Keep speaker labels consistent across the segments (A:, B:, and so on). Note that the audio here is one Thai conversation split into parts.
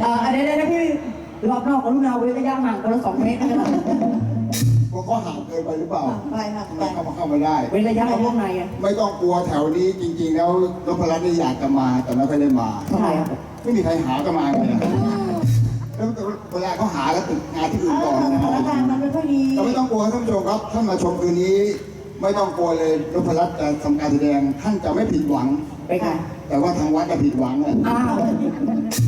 A: เอ่อเดี๋ยวเดี๋ยวเดี๋ยวพี่รอบนอกกรุณาเว้นระยะห่างคนละสองเมตรนะครับ
B: พวกเขาห่างเกินไปหรือเปล่า
C: ไปค่ะ
B: ทำ
C: ไป
B: ไมเข้ามาเข้ามาได้
A: เว้นระยะกับพวกในอะ
B: ไม่ต้องกลัวแถวนี้จริง ๆ แล้วนพรัตน์นี่อยากจะมาแต่ไม่ค่อยได้มา
A: ทำไมอะ
B: ไม่มีใครหาก็มาเลยนะแล้วเวลาเขาหาก็ติดงานที่อื่นก่อนนะ
C: สถานการณ์มันไม่ค่อยดี
B: เราไม่ต้องกลัวท่านผู้ชมครับท่านมาชมคืนนี้ ไม่ต้องกลัวเลยนพรัตน์จะทำการแสดงท่านจะไม่ผิดหวัง
A: ไปกัน
B: แต่ว่าทางวัดจะผิดหวังแหละ
A: อ้าว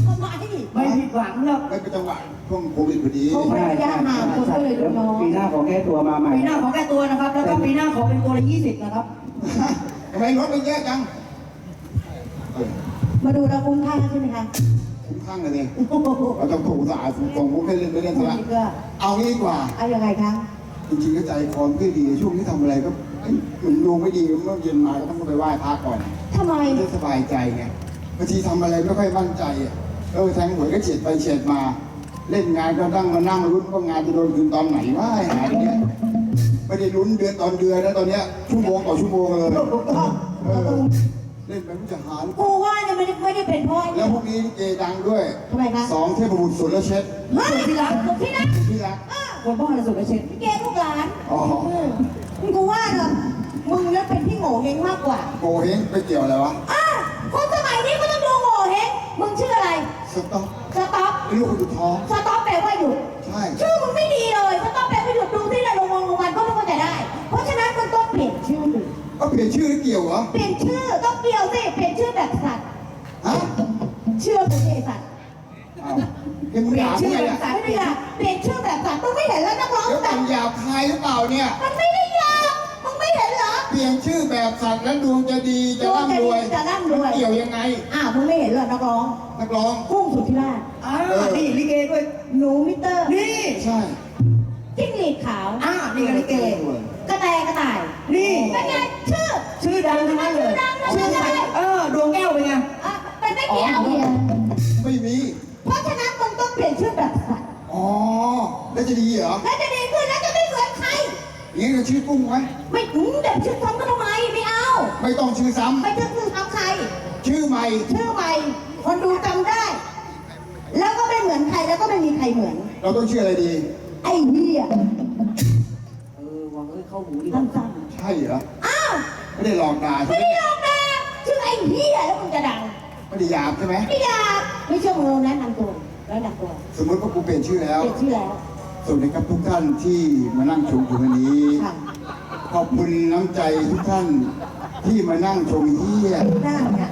C: ทำไม
A: ไม่ผิดหวังหรอก
B: ไม่เป็นจังหวะช่วงโควิดพอดี
C: เขาระยะห่างคนก็เลยดูน้อย
D: ปีหน้าขอแก้ตัวมาใหม่
A: ปีหน้าขอแก้ตัวนะครับ แล้วก็ปีหน้าขอเป็นตัวละยี่สิบนะครับ
B: ทำไมรถมันเยอะจังเออ
C: มาดูเราคุ้มค่าใช่ไหมคะ
B: คุ้มข้างเลยเนี่ยเราต้องถูกสะอาดส่งมุกให้เล่นไปเล่นซะละ
C: นี่ก็
B: เอางี้ดีกว่า
C: เอายังไงคะ
B: จริงๆก็ใจคอไม่ค่อยดีช่วงนี้ทำอะไรก็เอ้ยเหมือนดวงไม่ดีเมื่อเย็นมาก็ต้องไปไหว้พระก่อน
C: ทำไม
B: ไม่ได้สบายใจไงบางทีทำอะไรไม่ค่อยมั่นใจอะเออแทงหวยก็เฉียดไปเฉียดมา เล่นงานก็นั่งมานั่งลุ้นว่างานจะโดนคืนตอนไหนว่าหาอย่างเงี้ยไม่ได้ลุ้นเดือนตอนเดือนนะตอนเนี้ยชั่วโมงต่อชั่วโมงเลยเออเล่นไปรู้จะหาร
C: กูว่าเนี่ยไม่ได้ไม่ได้เป็นเพราะไอ้
B: แล้ว
C: เนี่ย
B: พวกนี้ลิเกดังด้วย
C: ทำไมคะ
B: สองเทพบุตรสุรเชษฐ์
C: เฮ้ยที่รักที่รัก
B: ที่รัก
A: คนพ่อในสุดเช็ด
C: เกลูกหลาน
B: อ๋อ
C: มึงกูว่าเนอะมึงแล้วเป็นที่โง่เฮงมากกว่า
B: โกเฮงไปเกี่ยวอะไรวะ
C: อะคนสมัยนี้ก็ต้องดูโง่เฮงมึงชื่ออะไร
B: สต๊อก
C: สต๊อป
B: ลูกคนสุดท้อง
C: สต๊อปแปลว่าหยุด
B: ใช่
C: ชื่อมึงไม่ดีเลย สต๊อปแปลว่าหยุดดูที่ไหนลงงลงวันก็ไม่เข้าใจได้ เพราะฉะนั้นมึงต้องเปลี่ยนชื่อ
B: ก็เปลี่ยนชื่อเกี่ยวเหรอ
C: เปลี่ยนชื่อต้องเกี่ยวสิ เปลี่ยนชื่อแบบสัตว์
B: ฮะ
C: เชื่อกูสิสัตว์
B: อ้าวยังมึงด่าชื่ออะไร
C: ไม่ได้อะเปลี่ยนชื่อแบบสัตว์มึงไม่เห็นแล้วนักร้อง
B: เดี๋ยว
C: สั
B: แต่
C: ต
B: ง
C: ว์
B: หยาบคายหรือเปล่าเนี่ย
C: มันไม่ได้ยากมึงไม่เห็นเหรอ
B: เปลี่ยนชื่อแบบสัตว์แล้วดวงจะดีจะร่ำรวย
C: ดวงจะดีจะร่ำรวย
B: มันเกี่ยวยังไง
C: อ้าวมึงไม่เห็นเหรอนักร้อง
B: นักร้อง
C: กุ้งสุธิราช
A: อ้าวนี่ลิเกด้วย
C: หนูมิเตอร์
A: นี่
B: ใช่
C: จิ้งหรีดขาว
A: อ้าวนี่ก็ลิเก
C: กระแตกระต่าย
A: นี่
C: เป็นไงชื่อ
A: ชื่อดังทั้งนั้นเลย
C: ชื่อดังนะ
A: ชื่อใครเออดวงแก้วเป็นไง
C: อะเป็นไม่เกี่ยว
B: ไม่มี
C: ต้องเปลี่ยนชื่อแบบสัตว์
B: อ๋อ แล้วจะดีเหรอ
C: แล้วจะดีขึ้นแล้วจะไม่เหมือนใคร
B: อย่างนี้ก็ชื่อกุ้งไหม
C: ไม่อืมเด็กชื่อซ้ำก็ทำไมไม่เอา
B: ไม่ต้องชื่อซ้
C: ไม่ชื่อคือซ้ำใครำ
B: ชื่อใหม่
C: ชื่อใหม่ คนดูจำได้ แล้วก็ไม่เหมือนใครแล้วก็ไม่มีใครเหมือน
B: เราต้องชื่ออะไรดี
C: ไอ้เหี้ย
A: เออวางเอ้ยเข้าหูดีกว่า
C: สั้น
B: ใช่เหรอ
C: ๆอ้าว
B: ไม่ได้หลอกด่าใช่
C: ไม่
B: ไหม
C: ได้ลองนะชื่อไอ้เหี้ยแล้วมึงจะดัง
B: ไม่ได้หยาบใช่ไหม
C: ไม่อยากไม่เชื่อมึงลองแนะนำตัว แนะนำตัว
B: สมมติว่ากูเปลี่ยนชื่อแล้ว
C: เปลี่ยนชื่อแล้ว
B: สวัสดีครับทุกท่านที่มานั่งชมอยู่วันนี้
C: ค่ะ
B: ขอบคุณน้ำใจทุกท่านที่มานั่งชมเฮีย
C: นั่นน่ะ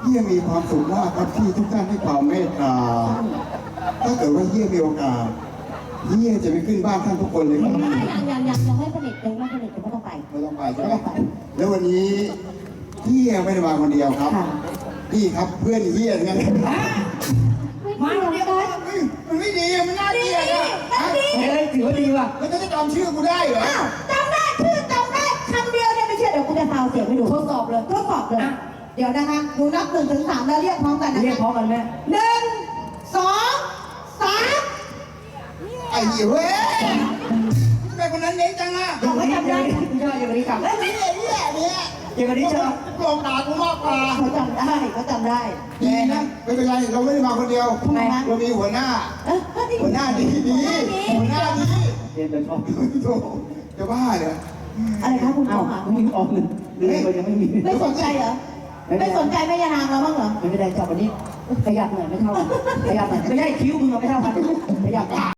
B: เฮียมีความสุขมากครับที่ทุกท่านให้ความเมตตา ถ้าเกิดว่าเฮียมีโอกาสเฮียจะไปขึ้นบ้านท่านทุกคนเลยครับ
C: ยังยังยังยังให้สนิทยังไม่สนิทยังไม่ต้องไป
B: ไม่ต้องไปใช่ไหมแล้ววันนี้เฮียไม่ได้มาคนเดียวครับ
C: ค่ะ
B: นี่ครับเพื่อนเฮียทั้งนั้น
A: มาคนเดียวกัน
B: เฮ้ยมันไม่ดีอะมันน่าเกลียดอะฮะ
A: เฮ้ยถือว่าดีว่ะ
B: แล้วจะจำชื่อกูได้เหรอ
C: อ้าวจำได้ชื่อจำได้คำเดียวเนี่ยไม่เชื่อเดี๋ยวกูจะซาวเสียงให้ดูทดสอบเลยทดสอบเลย
A: อะ
C: เดี๋ยวนะคะหนูนับหนึ่งถึงสามแล้วเรียกพร้อมกันนะ
A: เรียก
C: คะ
A: พร้อมกันแม่
C: หนึ่งสองสาม
B: ไอ้เหี้ยเว้ยทำไมคนนั้นเน้นจังอะ
A: อย่างนี้อย่างนี้ไม่ใช่อย่างนี้กลับ
B: ไอ้เหี้ยเหี้ยเนี่ย
A: อย่างนี้เชียว
B: ลองด่ากูมากกว่า
C: เขาจำได้เขาจำได้
B: ดีนะไม่เป็นไรเราไม่ได้มาคนเดียว
C: ทำไมคะ
B: เรามีหัวหน้า
C: เอ้ยเฮ้ย
B: หัวหน้าดีดีหัวหน้าดี
D: เรียนเป็นชอบ
B: โธ่จะบ้าเหรอ
C: อะไรคะคุณ
D: เอ้า
C: พ่อคะ
D: ไม่มีออกหนึ่งหรือเรายังไม่มี
C: ไม่สนใจเหรอไม่สนใจแม่ยานางเราบ้างเหรอ
A: ไม่ได้จับวันนี้ขยับหน่อยไม่เท่ากันขยับหน่อยไม่ใช่คิ้วมึงเอาไม่เท่ากัน